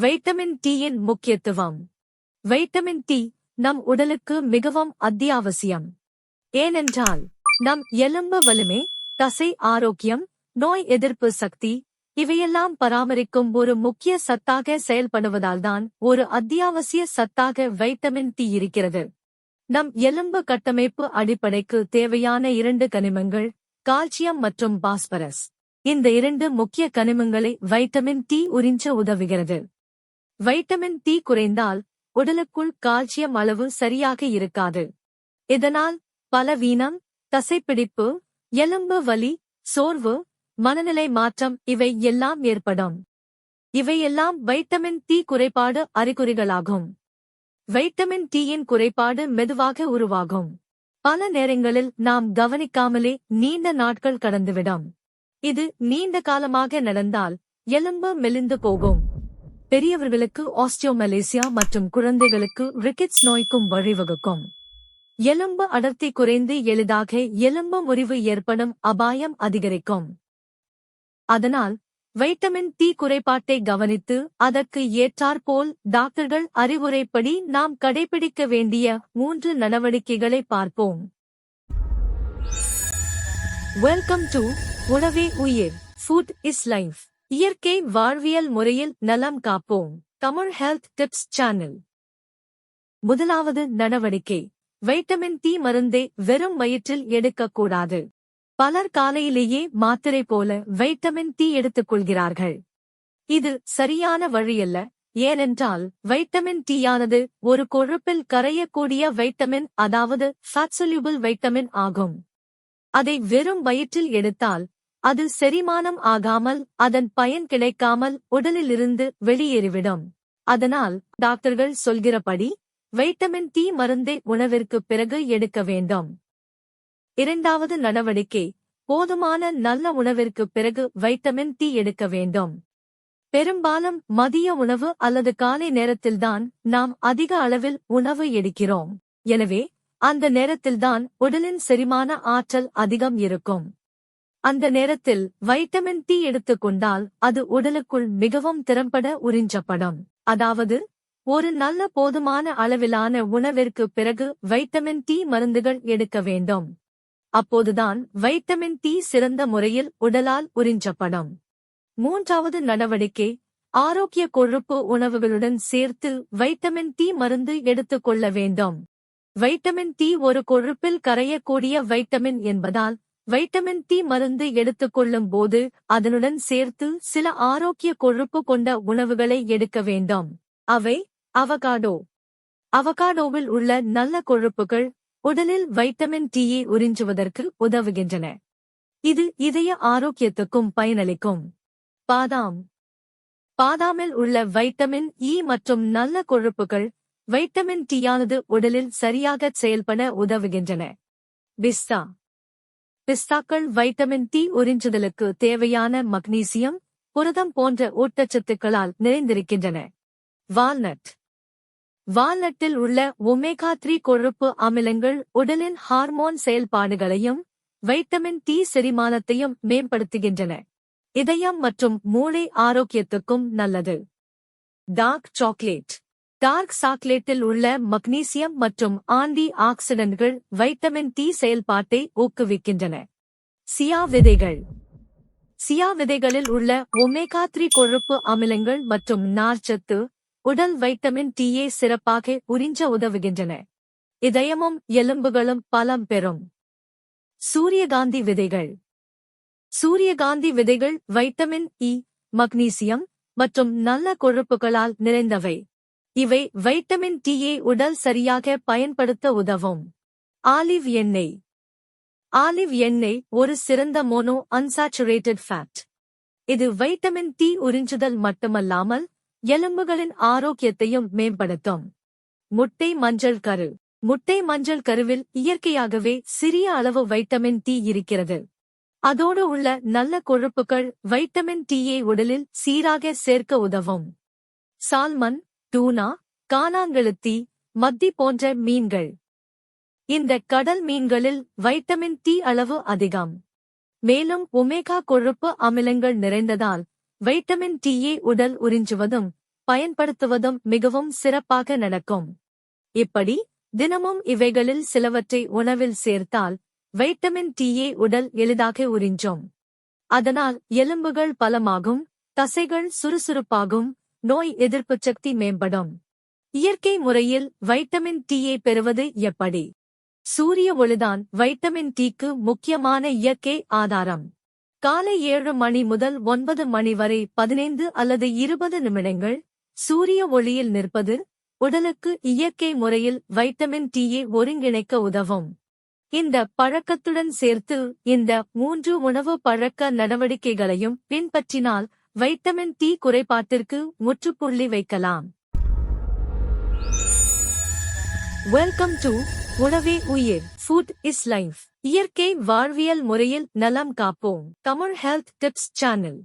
Vitamin டியின் முக்கியத்துவம். Vitamin D நம் உடலுக்கு மிகவும் அத்தியாவசியம். ஏனென்றால் நம் எலும்பு வலிமை தசை ஆரோக்கியம் நோய் எதிர்ப்பு சக்தி இவையெல்லாம் பராமரிக்கும் ஒரு முக்கிய சத்தாக செயல்படுவதால்தான் ஒரு அத்தியாவசிய சத்தாக வைட்டமின் டி இருக்கிறது. நம் எலும்பு கட்டமைப்பு அடிப்படைக்கு தேவையான இரண்டு கனிமங்கள் கால்சியம் மற்றும் பாஸ்பரஸ். இந்த இரண்டு முக்கிய கனிமங்களை வைட்டமின் டி உறிஞ்ச உதவுகிறது. வைட்டமின் டி குறைந்தால் உடலுக்குள் கால்சியம் அளவு சரியாக இருக்காது. இதனால் பலவீனம் தசைப்பிடிப்பு எலும்பு வலி சோர்வு மனநிலை மாற்றம் இவை எல்லாம் ஏற்படும். இவையெல்லாம் வைட்டமின் டி குறைபாடு அறிகுறிகளாகும். வைட்டமின் டியின் குறைபாடு மெதுவாக உருவாகும். பல நேரங்களில் நாம் கவனிக்காமலே நீண்ட நாட்கள் கடந்துவிடும். இது நீண்ட காலமாக நடந்தால் எலும்பு மெலிந்து போகும். பெரியவர்களுக்கு ஆஸ்டியோமலேசியா மற்றும் குழந்தைகளுக்கு ரிக்கெட்ஸ் நோய்க்கும் வழிவகுக்கும். எலும்பு அடர்த்தி குறைந்து எளிதாக எலும்பு முறிவு ஏற்படும் அபாயம் அதிகரிக்கும். அதனால் வைட்டமின் டி குறைபாட்டை கவனித்து அதற்கு ஏற்றாற்போல் டாக்டர்கள் அறிவுரைப்படி நாம் கடைபிடிக்க வேண்டிய மூன்று நடவடிக்கைகளை பார்ப்போம். வெல்கம் டு உணவே உயிர். ஃபுட் இஸ் லைஃப் இயற்கை வாழ்வியல் முறையில் நலம் காப்போம். Tamil health tips channel. முதலாவது நடவடிக்கை. வைட்டமின் டி மருந்தை வெறும் வயிற்றில் எடுக்கக்கூடாது பலர் காலையிலேயே மாத்திரை போல வைட்டமின் டி எடுத்துக்கொள்கிறார்கள். இது சரியான வழியல்ல. ஏனென்றால் வைட்டமின் டீயானது ஒரு கொழுப்பில் கரையக்கூடிய வைட்டமின் அதாவது ஃபேட்சொல்யூபிள் வைட்டமின் ஆகும். அதை வெறும் வயிற்றில் எடுத்தால் அது செரிமானம் ஆகாமல் அதன் பயன் கிடைக்காமல் உடலிலிருந்து வெளியேறிவிடும். அதனால் டாக்டர்கள் சொல்கிறபடி வைட்டமின் டி மருந்தை உணவிற்கு பிறகு எடுக்க வேண்டும். இரண்டாவது நடவடிக்கை போதுமான நல்ல உணவிற்கு பிறகு வைட்டமின் டி எடுக்க வேண்டும். பெரும்பாலும் மதிய உணவு அல்லது காலை நேரத்தில்தான் நாம் அதிக அளவில் உணவு எடுக்கிறோம். எனவே அந்த நேரத்தில்தான் உடலின் செரிமான ஆற்றல் அதிகம் இருக்கும். அந்த நேரத்தில் வைட்டமின் டி எடுத்துக்கொண்டால் அது உடலுக்குள் மிகவும் திறம்பட உறிஞ்சப்படும். அதாவது ஒரு நல்ல போதுமான அளவிலான உணவிற்கு பிறகு வைட்டமின் டி மருந்துகள் எடுக்க வேண்டும். அப்போதுதான் வைட்டமின் டி சிறந்த முறையில் உடலால் உறிஞ்சப்படும். மூன்றாவது நடவடிக்கை ஆரோக்கிய கொழுப்பு உணவுகளுடன் சேர்த்து வைட்டமின் டி மருந்து எடுத்துக்கொள்ள வேண்டும். வைட்டமின் டி ஒரு கொழுப்பில் கரையக்கூடிய வைட்டமின் என்பதால் வைட்டமின் டி மருந்து எடுத்துக்கொள்ளும் போது அதனுடன் சேர்த்து சில ஆரோக்கிய கொழுப்பு கொண்ட உணவுகளை எடுக்க வேண்டும். அவை அவகாடோ. அவகாடோவில் உள்ள நல்ல கொழுப்புகள் உடலில் வைட்டமின் டியை உறிஞ்சுவதற்கு உதவுகின்றன. இது இதய ஆரோக்கியத்துக்கும் பயனளிக்கும். பாதாம். பாதாமில் உள்ள வைட்டமின் இ மற்றும் நல்ல கொழுப்புகள் வைட்டமின் டியானது உடலில் சரியாகச் செயல்பட உதவுகின்றன. பிஸ்தா. பிஸ்தாக்கள் வைட்டமின் டி உறிஞ்சுதலுக்கு தேவையான மக்னீசியம் புரதம் போன்ற ஊட்டச்சத்துக்களால் நிறைந்திருக்கின்றன. வால்நட். வால்நட்டில் உள்ள ஒமேகா த்ரீ கொழுப்பு அமிலங்கள் உடலின் ஹார்மோன் செயல்பாடுகளையும் வைட்டமின் டி செரிமானத்தையும் மேம்படுத்துகின்றன. இதயம் மற்றும் மூளை ஆரோக்கியத்துக்கும் நல்லது. Dark chocolate. டார்க் சாக்லேட்டில் உள்ள மக்னீசியம் மற்றும் ஆன்டி ஆக்சிடன்ட்கள் வைட்டமின் டி செயல்பாட்டை ஊக்குவிக்கின்றன. சியா விதைகள் சியா விதைகளில் உள்ள ஒமேகா த்ரீ கொழுப்பு அமிலங்கள் மற்றும் நார்ச்சத்து உடல் வைட்டமின் டியை சிறப்பாக உறிஞ்ச உதவுகின்றன. இதயமும் எலும்புகளும் பலம் பெறும். சூரியகாந்தி விதைகள். சூரியகாந்தி விதைகள் வைட்டமின் இ மக்னீசியம் மற்றும் நல்ல கொழுப்புகளால் நிறைந்தவை. இவை வைட்டமின் டியை உடல் சரியாக பயன்படுத்த உதவும். ஆலிவ் எண்ணெய். ஆலிவ் எண்ணெய் ஒரு சிறந்த மோனோ அன்சாச்சுரேட்டட் ஃபேட். இது வைட்டமின் டி உறிஞ்சுதல் மட்டுமல்லாமல் எலும்புகளின் ஆரோக்கியத்தையும் மேம்படுத்தும். முட்டை மஞ்சள் கரு. முட்டை மஞ்சள் கருவில் இயற்கையாகவே சிறிய அளவு வைட்டமின் டி இருக்கிறது. அதோடு உள்ள நல்ல கொழுப்புகள் வைட்டமின் டியை உடலில் சீராக சேர்க்க உதவும். சால்மன் டூனா கானாங்கழுத்தி மத்தி போன்ற மீன்கள். இந்த கடல் மீன்களில் வைட்டமின் டி அளவு அதிகம். மேலும் ஒமேகா கொழுப்பு அமிலங்கள் நிறைந்ததால் வைட்டமின் டியை உடல் உறிஞ்சுவதும் பயன்படுத்துவதும் மிகவும் சிறப்பாக நடக்கும். இப்படி தினமும் இவைகளில் சிலவற்றை உணவில் சேர்த்தால் வைட்டமின் டியை உடல் எளிதாக உறிஞ்சும். அதனால் எலும்புகள் பலமாகும் தசைகள் சுறுசுறுப்பாகும் நோய் எதிர்ப்பு சக்தி மேம்படும். இயற்கை முறையில் வைட்டமின் டியை பெறுவது எப்படி? சூரிய ஒளிதான் வைட்டமின் டிக்கு முக்கியமான இயற்கை ஆதாரம். காலை ஏழு மணி முதல் ஒன்பது மணி வரை பதினைந்து அல்லது இருபது நிமிடங்கள் சூரிய ஒளியில் நிற்பது உடலுக்கு இயற்கை முறையில் வைட்டமின் டியை ஒருங்கிணைக்க உதவும். இந்த பழக்கத்துடன் சேர்த்து இந்த மூன்று உணவு பழக்க நடவடிக்கைகளையும் பின்பற்றினால் வைட்டமின் டி குறைபாட்டிற்கு முற்றுப்புள்ளி வைக்கலாம். வெல்கம் டு உணவே உயிர் ஃபுட் இஸ் லைஃப் இயற்கை வாழ்வியல் முறையில் நலம் காப்போம். Tamil health tips channel.